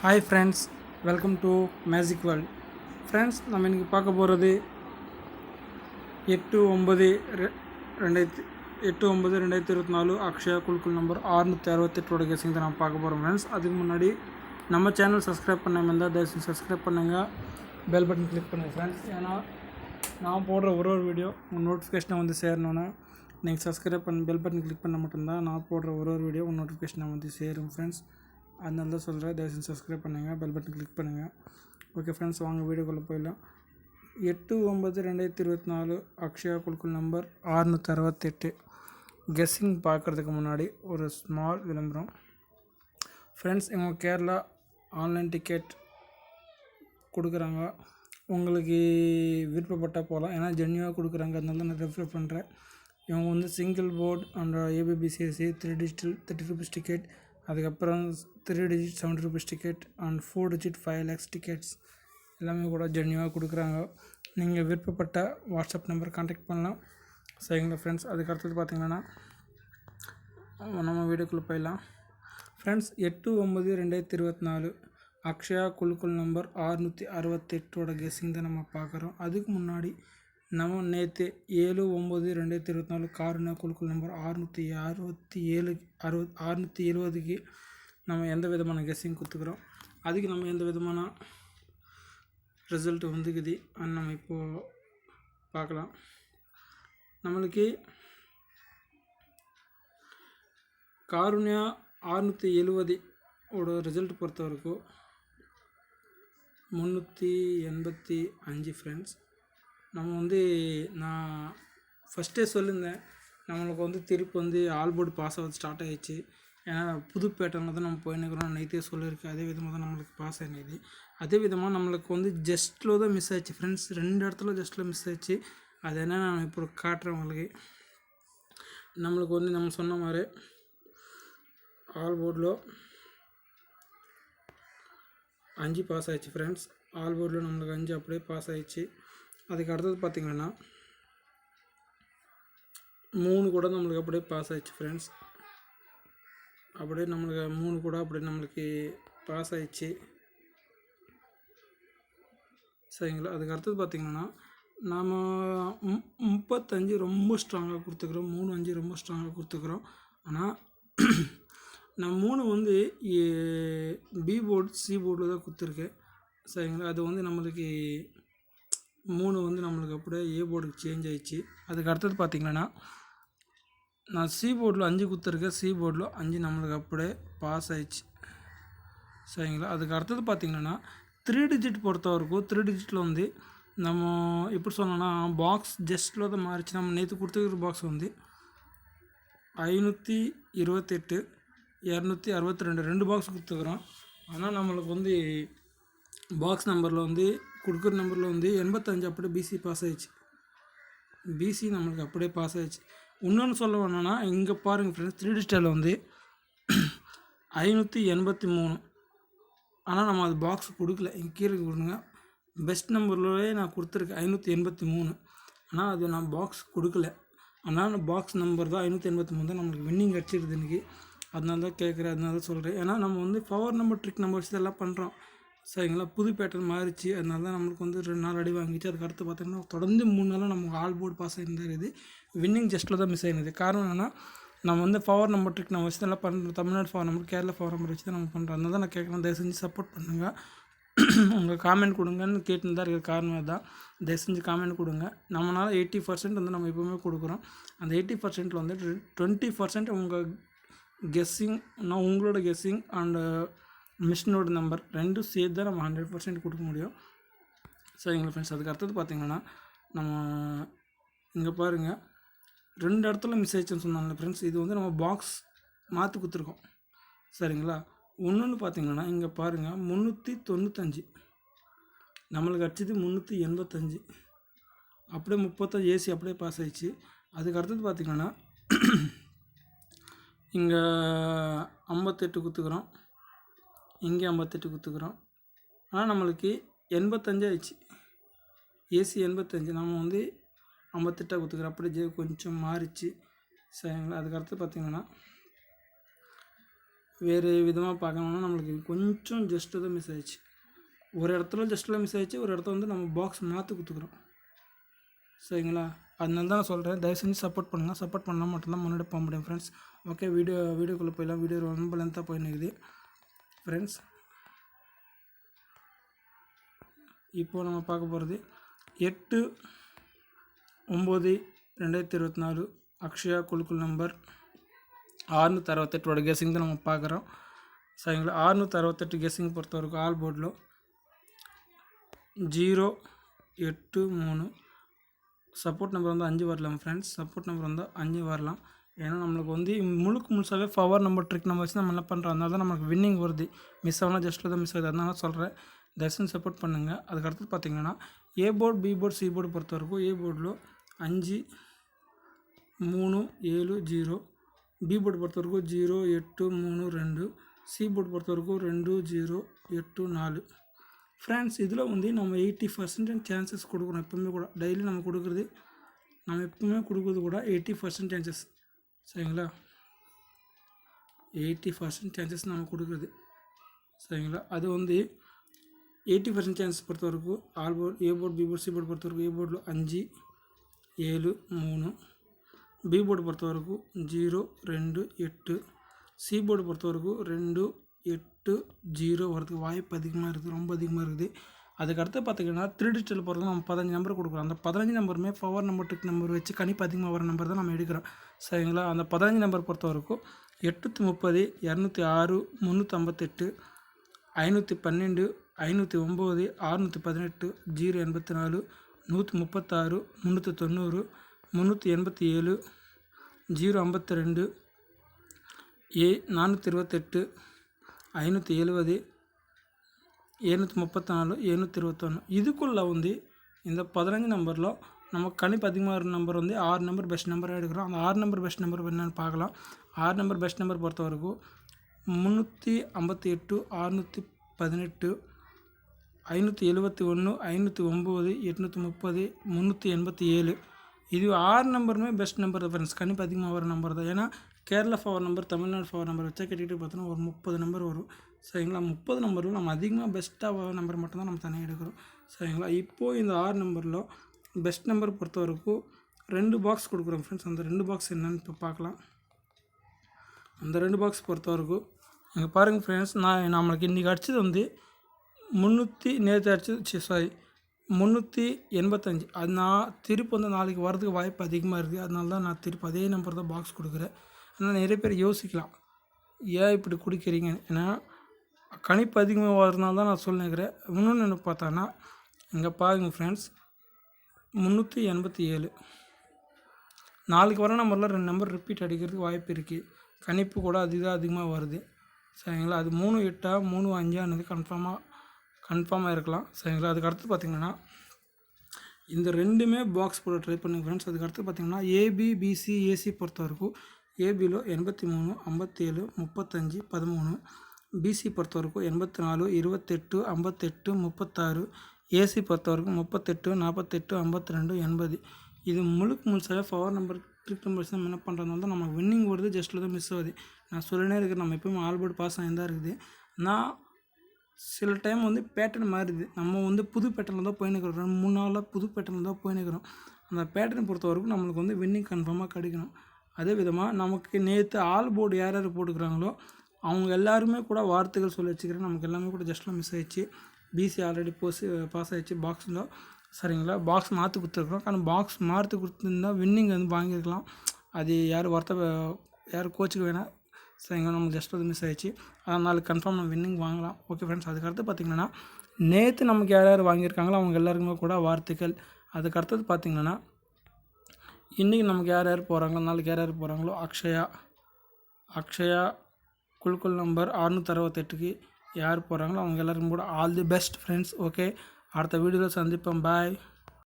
Hi friends welcome to magic world friends நம்ம இன்றைக்கி பார்க்க போகிறது எட்டு ஒம்பது ரெ- ரெண்டாயிரத்தி எட்டு ஒம்பது ரெண்டாயிரத்தி இருபத்தி நாலு அக்ஷயா குழுக்கள் நம்பர் ஆறுநூற்றி அறுபத்தெட்டோட கேசிங் தான் நான் பார்க்க போகிறோம் ஃப்ரெண்ட்ஸ் அதுக்கு முன்னாடி நம்ம சேனல் சப்ஸ்கிரைப் பண்ணாமல் இருந்தால் தயவுசெய்து சப்ஸ்கிரைப் பண்ணுங்கள் பெல் பட்டன் கிளிக் பண்ணுங்கள் ஃப்ரெண்ட்ஸ் ஏன்னா நான் போடுற ஒரு ஒரு வீடியோ உங்கள் நோட்டிஃபிகேஷனை வந்து சேரணுன்னா நீங்கள் சப்ஸ்கிரைப் பண்ணி பெல் பட்டன் கிளிக் பண்ண மட்டும்தான் நான் போடுற ஒரு ஒரு வீடியோ உங்கள் நோட்டிஃபிகேஷனை வந்து சேரும் ஃப்ரெண்ட்ஸ் அதனால தான் சொல்கிறேன். தயவுசெய்து சப்ஸ்கிரைப் பண்ணுங்கள் பெல் பட்டன் கிளிக் பண்ணுங்கள் ஓகே ஃப்ரெண்ட்ஸ் வாங்க வீடியோக்குள்ளே போயிடலாம். எட்டு ஒம்பது ரெண்டாயிரத்தி இருபத்தி நாலு அக்ஷயா குழுக்கள் நம்பர் ஆறுநூற்றி அறுபத்தெட்டு. கெஸ்ஸிங் பார்க்குறதுக்கு முன்னாடி ஒரு ஸ்மால் விளம்பரம். ஃப்ரெண்ட்ஸ் இவங்க கேரளா ஆன்லைன் டிக்கெட் கொடுக்குறாங்க. உங்களுக்கு விருப்பப்பட்டால் போகலாம். ஏன்னா ஜென்யூவாக கொடுக்குறாங்க அதனால தான் நான் ரெஃபர் பண்ணுறேன் இவங்க வந்து single board and ABBCSC three digital thirty rupees ticket அதுக்கப்புறம் three digit seventy rupees ticket and four digit five lakhs tickets எல்லாமே கூட ஜென்யூவாக கொடுக்குறாங்க. நீங்கள் விருப்பப்பட்ட வாட்ஸ்அப் நம்பர் கான்டாக்ட் பண்ணலாம். சரிங்களா ஃப்ரெண்ட்ஸ் அதுக்கு அடுத்தது பார்த்தீங்கன்னா நம்ம வீடியோக்குள்ளே போயிடலாம். ஃப்ரெண்ட்ஸ் எட்டு ஒம்பது ரெண்டாயிரத்தி இருபத்தி நாலு அக்ஷயா குழுக்கள் நம்பர் ஆறுநூற்றி அறுபத்தெட்டோட கெஸ்ஸிங் தான் நம்ம பார்க்குறோம். அதுக்கு முன்னாடி நம்ம நேற்று ஏழு ஒம்பது ரெண்டாயிரத்தி இருபத்தி நாலு காருண்யா குழுக்கள் நம்பர் அறுநூற்றி அறுபத்தி ஏழு அறுபத் அறுநூற்றி எழுபதுக்கு நம்ம எந்த விதமான கெஸ்ஸிங் கொடுத்துக்குறோம் அதுக்கு நம்ம எந்த விதமான ரிசல்ட் வந்துக்குது? அது நம்ம இப்போது பார்க்கலாம். நம்மளுக்கு காருண்யா அறுநூற்றி எழுபது ஓட ரிசல்ட் பொறுத்த வரைக்கும் முந்நூற்றி எண்பத்தி அஞ்சு ஃப்ரெண்ட்ஸ் நம்ம வந்து நான் ஃபஸ்ட்டே சொல்லியிருந்தேன் நம்மளுக்கு வந்து திருப்பி வந்து ஆல்போர்டு பாஸ் ஆகுது ஸ்டார்ட் ஆகிடுச்சு ஏன்னா புது பேட்டர்னில் தான் நம்ம போயின்னுக்கிறோம் நைத்தே சொல்லியிருக்கேன் அதே விதமாக தான் நம்மளுக்கு பாஸ் ஆகினது அதே விதமாக நம்மளுக்கு வந்து ஜஸ்ட்டில் தான் மிஸ் ஆயிடுச்சு ஃப்ரெண்ட்ஸ் ரெண்டு இடத்துல ஜஸ்ட்டில் மிஸ் ஆயிடுச்சு அது என்ன நான் இப்போ காட்டுறேன் உங்களுக்கு. நம்மளுக்கு வந்து நம்ம சொன்ன மாதிரி ஆல் போர்டில் அஞ்சு பாஸ் ஆயிடுச்சு ஃப்ரெண்ட்ஸ் ஆல் போர்டில் நம்மளுக்கு அஞ்சு அப்படியே பாஸ் ஆயிடுச்சு. அதுக்கு அடுத்தது பார்த்திங்கன்னா மூணு கூட நம்மளுக்கு அப்படியே பாஸ் ஆயிடுச்சு ஃப்ரெண்ட்ஸ் அப்படியே நம்மளுக்கு மூணு கூட அப்படியே நம்மளுக்கு பாஸ் ஆயிடுச்சு. சரிங்களா? அதுக்கு அடுத்தது பார்த்திங்கன்னா நாம் முப்பத்தஞ்சு ரொம்ப ஸ்ட்ராங்காக கொடுத்துக்கிறோம். மூணு அஞ்சு ரொம்ப ஸ்ட்ராங்காக கொடுத்துக்கிறோம். ஆனால் நான் மூணு வந்து பி போர்டு சி போர்டில் தான் கொடுத்துருக்கேன். சரிங்களா? அது வந்து நம்மளுக்கு மூணு வந்து நம்மளுக்கு அப்படியே ஏ போர்டுக்கு சேஞ்ச் ஆயிடுச்சு. அதுக்கு அடுத்தது பார்த்திங்கன்னா நான் சி போர்டில் அஞ்சு கொடுத்துருக்கேன் சி போர்டில் அஞ்சு நம்மளுக்கு அப்படியே பாஸ் ஆயிடுச்சு. சரிங்களா? அதுக்கு அடுத்தது பார்த்திங்கன்னா த்ரீ டிஜிட் பொறுத்த வரைக்கும் த்ரீ டிஜிட்டில் வந்து நம்ம எப்படி சொன்னோன்னா பாக்ஸ் ஜஸ்ட்டில் தான் மாறிச்சு. நம்ம நேற்று கொடுத்துருக்கிற பாக்ஸ் வந்து ஐநூற்றி இருபத்தெட்டு இரநூத்தி அறுபத்தி ரெண்டு ரெண்டு பாக்ஸ் கொடுத்துக்கிறோம் ஆனால் நம்மளுக்கு வந்து பாக்ஸ் நம்பரில் வந்து கொடுக்குற நம்பரில் வந்து எண்பத்தஞ்சு அப்படியே பிசி பாஸ் ஆயிடுச்சு. பிசி நம்மளுக்கு அப்படியே பாஸ் ஆயிடுச்சு. இன்னொன்று சொல்ல வேணும்னா இங்கே பாருங்கள் ஃப்ரெண்ட்ஸ் த்ரீ டிஜிட்டலில் வந்து ஐநூற்றி எண்பத்தி மூணு. ஆனால் நம்ம அது பாக்ஸ் கொடுக்கல. இங்கே கீழே கொடுங்க. பெஸ்ட் நம்பர்லேயே நான் கொடுத்துருக்கேன் ஐநூற்றி எண்பத்தி மூணு. ஆனால் அது நான் பாக்ஸ் கொடுக்கல. ஆனால் பாக்ஸ் நம்பர் தான் ஐநூற்றி எண்பத்தி மூணு தான் நம்மளுக்கு வின்னிங் அடிச்சிருது இன்றைக்கி அதனால தான் கேட்குறேன் அதனால தான் சொல்கிறேன் ஏன்னா நம்ம வந்து பவர் நம்பர் ட்ரிக் நம்பர்ஸ் இதெல்லாம் எல்லாம் பண்ணுறோம் சரிங்களா புது பேட்டர்ன் மாறிச்சு. அதனால தான் நம்மளுக்கு வந்து ரெண்டு நாள் அடி வாங்கிச்சு. அதுக்கு அடுத்து பார்த்தீங்கன்னா தொடர்ந்து மூணு நாளாக நமக்கு ஆல் போர்டு பாஸ் ஆகிருந்தார் இது வின்னிங் ஜஸ்ட்டில் தான் மிஸ் ஆயிருந்தது காரணம் என்னென்னா நம்ம வந்து பவர் நம்பர் ட்ரிக் நம்ம வச்சு நல்லா பண்ணுறோம் Tamil Nadu power number Kerala power number வச்சு தான் நம்ம பண்ணுறோம் அதனால தான் நான் கேட்குறேன். தயவு செஞ்சு சப்போர்ட் பண்ணுங்கள் உங்கள் காமெண்ட் கொடுங்கன்னு கேட்டுன்னு தான் இருக்கிற காரணம் தான் தயவு செஞ்சு காமெண்ட் கொடுங்க. நம்மளால் எயிட்டி பர்சன்ட் வந்து நம்ம எப்போவுமே கொடுக்குறோம். அந்த எயிட்டி பர்சன்ட்டில் வந்து டுவெண்ட்டி பர்சன்ட் உங்கள் கெஸ்ஸிங் நான் உங்களோட கெஸ்ஸிங் அண்டு மிஷினோட நம்பர் ரெண்டும் சேர்த்து தான் நம்ம ஹண்ட்ரட் பர்சன்ட் கொடுக்க முடியும். சரிங்களா ஃப்ரெண்ட்ஸ் அதுக்கு அடுத்தது பார்த்தீங்கன்னா நம்ம இங்கே பாருங்கள் ரெண்டு இடத்துல மிஸ் ஆயிடுச்சுன்னு சொன்னாங்க ஃப்ரெண்ட்ஸ் இது வந்து நம்ம பாக்ஸ் மாற்றி கொடுத்துருக்கோம். சரிங்களா? ஒன்றுன்னு பார்த்தீங்கன்னா இங்கே பாருங்கள் முந்நூற்றி தொண்ணூத்தஞ்சு. நம்மளுக்கு அடிச்சது முந்நூற்றி எண்பத்தஞ்சு. அப்படியே முப்பத்தஞ்சு ஏசி அப்படியே பாஸ் ஆயிடுச்சு. அதுக்கு அடுத்தது பார்த்தீங்கன்னா இங்கே ஐம்பத்தெட்டு கொடுத்துக்குறோம். இங்கே ஐம்பத்தெட்டு கொடுத்துக்குறோம் ஆனால் நம்மளுக்கு எண்பத்தஞ்சு ஆயிடுச்சு. ஏசி எண்பத்தஞ்சு. நம்ம வந்து ஐம்பத்தெட்டாக கொடுத்துக்குறோம் அப்படியே ஜே கொஞ்சம் மாறிச்சு. சரிங்களா? அதுக்கடுத்து பார்த்தீங்கன்னா வேறு விதமாக பார்க்கணும்னா நம்மளுக்கு கொஞ்சம் ஜஸ்ட்டு தான் மிஸ் ஆயிடுச்சு. ஒரு இடத்துல ஜஸ்ட்டில் மிஸ் ஆயிடுச்சு. ஒரு இடத்துல வந்து நம்ம பாக்ஸ் மாற்றி கொடுத்துக்குறோம் சரிங்களா? அதனால தான் நான் சொல்கிறேன் தயவு செஞ்சு சப்போர்ட் பண்ணுங்கள் சப்போர்ட் பண்ணால் மட்டும்தான் முன்னாடி போக முடியும் ஃப்ரெண்ட்ஸ் ஓகே வீடியோ வீடியோக்குள்ளே போயிடலாம். வீடியோ ரொம்ப லென்த்தாக போயின்னுக்குது ஃப்ரெண்ட்ஸ் இப்போது நம்ம பார்க்க போகிறது எட்டு ஒம்பது ரெண்டாயிரத்தி இருபத்தி நாலு அக்ஷயா குழுக்கள் நம்பர் ஆறுநூற்றி அறுபத்தெட்டோட கெஸிங் தான் நம்ம பார்க்குறோம் சரிங்களா ஆறுநூற்றி அறுபத்தெட்டு கெஸிங் பொறுத்த வரைக்கும் ஆல் போர்டில் ஜீரோ எட்டு மூணு சப்போர்ட் நம்பர் வந்து அஞ்சு வரலாம் ஃப்ரெண்ட்ஸ் சப்போர்ட் நம்பர் வந்து அஞ்சு வரலாம் ஏன்னா நம்மளுக்கு வந்து முழுக்க முழுசாகவே பவர் நம்பர் ட்ரிக் நம்பர் வச்சு நம்ம என்ன பண்ணுறோம் அதனால தான் நமக்கு வின்னிங் வருது. மிஸ் ஆனால் ஜஸ்ட்டில் தான் மிஸ் ஆகுது. அதனால சொல்கிறேன் தர்ஷன் சப்போர்ட் பண்ணுங்கள் அதுக்கடுத்து பார்த்தீங்கன்னா A board B board C board பொறுத்த வரைக்கும் ஏ போர்டில் அஞ்சு மூணு ஏழு ஜீரோ பி போர்டு பொறுத்த வரைக்கும் ஜீரோ எட்டு மூணு ரெண்டு. சி போர்டு பொறுத்த வரைக்கும் ரெண்டு ஜீரோ எட்டு நாலு. ஃப்ரெண்ட்ஸ் இதில் வந்து நம்ம எயிட்டி பர்சன்டேஜ் சான்சஸ் கொடுக்குறோம் எப்பவுமே கூட. டெய்லி நம்ம கொடுக்குறது நம்ம எப்பவுமே கொடுக்குறது கூட எயிட்டி பர்சன்ட் சான்சஸ் சரிங்களா? எயிட்டி பர்சன்ட் சான்சஸ் நம்ம கொடுக்குறது. சரிங்களா? அது வந்து எயிட்டி பர்சன்ட் சான்ஸ் பொறுத்த வரைக்கும் all board A board B board C board பொறுத்த வரைக்கும் ஏ போர்டில் அஞ்சு ஏழு மூணு பி போர்டு பொறுத்த வரைக்கும் ஜீரோ ரெண்டு எட்டு சி போர்டு பொறுத்த வரைக்கும் ரெண்டு எட்டு ஜீரோ வரதுக்கு வாய்ப்பு அதிகமாக இருக்குது ரொம்ப அதிகமாக இருக்குது. அதுக்கடுத்து பார்த்திங்கன்னா த்ரீ டிஜிட்டல் போகிறது நம்ம பதினஞ்சு நம்பர் கொடுக்குறோம். அந்த பதினஞ்சு நம்பருமே பவர் நம்பர் ட்ரிக் நம்பர் வச்சு கணிப்பு அதிகமாக வர நம்பர் தான் நம்ம எடுக்கிறோம். சரிங்களா? அந்த பதினஞ்சு நம்பர் பொறுத்த வரைக்கும் எட்நூற்றி முப்பது இரநூத்தி ஆறு முந்நூற்றி ஐம்பத்தெட்டு ஐநூற்றி பன்னெண்டு ஐநூற்றி ஒம்பது அறுநூற்றி பதினெட்டு ஜீரோ எண்பத்தி நாலு நூற்றி முப்பத்தாறு முந்நூற்றி தொண்ணூறு முந்நூற்றி எண்பத்தி ஏழு ஜீரோ ஐம்பத்தி ரெண்டு ஏ நானூற்றி இருபத்தெட்டு ஐநூற்றி எழுபது ஏழ்நூற்றி முப்பத்தி நாலு எழுநூற்றி இருபத்தொன்று இதுக்குள்ளே வந்து இந்த பதினஞ்சு நம்பரில் நம்ம கணிப்பு அதிகமாக இருக்கிற நம்பர் வந்து ஆறு நம்பர் பெஸ்ட் நம்பராக எடுக்கிறோம். அந்த ஆறு நம்பர் பெஸ்ட் நம்பர் என்னென்னு பார்க்கலாம். ஆறு நம்பர் பெஸ்ட் நம்பர் பொறுத்த வரைக்கும் முந்நூற்றி ஐம்பத்தி எட்டு அறுநூற்றி பதினெட்டு ஐநூற்றி எழுபத்தி ஒன்று ஐநூற்றி ஒம்பது எட்நூற்றி முப்பது முந்நூற்றி எண்பத்தி ஏழு. இது ஆறு நம்பருமே பெஸ்ட் நம்பர் தான் ஃப்ரெண்ட்ஸ் கண்டிப்பாக அதிகமாக வர நம்பர் தான். ஏன்னா Kerala power number Tamil Nadu power number வச்சா கேட்டுக்கிட்டு பார்த்தோன்னா ஒரு முப்பது நம்பர் வரும். சரிங்களா? முப்பது நம்பரில் நம்ம அதிகமாக பெஸ்ட்டாக நம்பர் மட்டும்தான் நம்ம தனியாக எடுக்கிறோம். சரிங்களா? இப்போது இந்த ஆறு நம்பரில் பெஸ்ட் நம்பர் பொறுத்த வரைக்கும் ரெண்டு பாக்ஸ் கொடுக்குறோம் ஃப்ரெண்ட்ஸ் அந்த ரெண்டு பாக்ஸ் என்னென்னு இப்போ பார்க்கலாம். அந்த ரெண்டு பாக்ஸ் பொறுத்த வரைக்கும் இங்கே பாருங்கள் ஃப்ரெண்ட்ஸ் நான் நம்மளுக்கு இன்றைக்கி அடித்தது வந்து முந்நூற்றி நேற்று அடிச்சது சாரி முந்நூற்றி எண்பத்தஞ்சு. அது நான் திருப்பி வந்து நாளைக்கு வரதுக்கு வாய்ப்பு அதிகமாக இருக்குது அதனால தான் நான் திருப்பி அதே நம்பர் தான் பாக்ஸ் கொடுக்குறேன். ஆனால் நிறைய பேர் யோசிக்கலாம். ஏன் இப்படி குடிக்கிறீங்க? ஏன்னா கணிப்பு அதிகமாக வரதுனால தான் நான் சொல்லிக்கிறேன் இன்னொன்று என்ன பார்த்தான்னா இங்கே பாருங்கள் ஃப்ரெண்ட்ஸ் முந்நூற்றி எண்பத்தி ஏழு. நாளைக்கு வர நம்பரில் ரெண்டு நம்பர் ரிப்பீட் அடிக்கிறதுக்கு வாய்ப்பு இருக்குது கணிப்பு கூட அதுதான் அதிகமாக வருது. சரிங்களா? அது மூணு எட்டா மூணு அஞ்சானது கன்ஃபார்மாக கன்ஃபார்மாக இருக்கலாம். சரிங்களா? அதுக்கு அடுத்து பார்த்திங்கன்னா இந்த ரெண்டுமே பாக்ஸ் போட ட்ரை பண்ணுங்க ஃப்ரெண்ட்ஸ் அதுக்கு அடுத்து பார்த்திங்கன்னா ஏபி பிசி ஏசி பொறுத்த வரைக்கும் ஏபியில் எண்பத்தி மூணு ஐம்பத்தேழு முப்பத்தஞ்சு பதிமூணு பிசி பொறுத்த வரைக்கும் எண்பத்தி நாலு இருபத்தெட்டு ஐம்பத்தெட்டு முப்பத்தாறு ஏசி பொறுத்த வரைக்கும் முப்பத்தெட்டு நாற்பத்தெட்டு ஐம்பத்தி ரெண்டு எண்பது. இது முழுக்க முழுசாக பவர் நம்பர் ட்ரிக் நம்பர்ஸ் நம்ம என்ன பண்ணுறதுனால தான் நம்ம வின்னிங் வருது ஜஸ்ட்டில் தான் மிஸ் ஆகுது. நான் சொல்லினே இருக்கிறேன் நம்ம எப்பவுமே ஆல்போர்ட் பாஸ் ஆகி தான் இருக்குது. நான் சில டைம் வந்து பேட்டர்ன் மாறுது. நம்ம வந்து புது பேட்டர்னில் தான் போயின்னுக்கிறோம் ரெண்டு மூணு நாளில் புது பேட்டர்னில் தான் போயின்னுக்கிறோம் அந்த பேட்டர்ன் பொறுத்த வரைக்கும் நம்மளுக்கு வந்து வின்னிங் கன்ஃபார்மாக கிடைக்கணும். அதே விதமாக நமக்கு நேற்று ஆல் போர்டு யார் யார் போட்டுக்கிறாங்களோ அவங்க எல்லாருமே கூட வார்த்தைகள் சொல்லி வச்சுக்கிறேன். நமக்கு எல்லாமே கூட ஜஸ்ட்டில் மிஸ் ஆயிடுச்சு. பிசி ஆல்ரெடி போஸ் பாஸ் ஆகிடுச்சு பாக்ஸில் சரிங்களா? பாக்ஸ் மாற்றி கொடுத்துருக்குறோம். ஆனால் பாக்ஸ் மாற்றி கொடுத்துருந்தா வின்னிங் வந்து வாங்கியிருக்கலாம். அது யார் வார்த்தை யார் கோச்சுக்கு வேணால் சரிங்களா? நம்ம ஜஸ்ட் அது மிஸ் ஆயிடுச்சு. அதனால் கன்ஃபார்ம் நம்ம வின்னிங் வாங்கலாம். ஓகே ஃப்ரெண்ட்ஸ் அதுக்கடுத்து பார்த்திங்கன்னா நேற்று நமக்கு யார் யார் வாங்கியிருக்காங்களோ அவங்க எல்லாருக்குமே கூட வார்த்தைகள். அதுக்கடுத்தது பார்த்திங்கன்னா இன்றைக்கி நமக்கு யார் யார் போகிறாங்க நாளைக்கு யார் யார் போகிறாங்களோ அக்ஷயா. அக்ஷயா குழுக்கள் நம்பர் அறுநூற்றி அறுபத்தெட்டுக்கு யார் போகிறாங்களோ அவங்க எல்லாருக்கும் கூட all the best friends okay அடுத்த வீடியோவில் சந்திப்போம். பாய்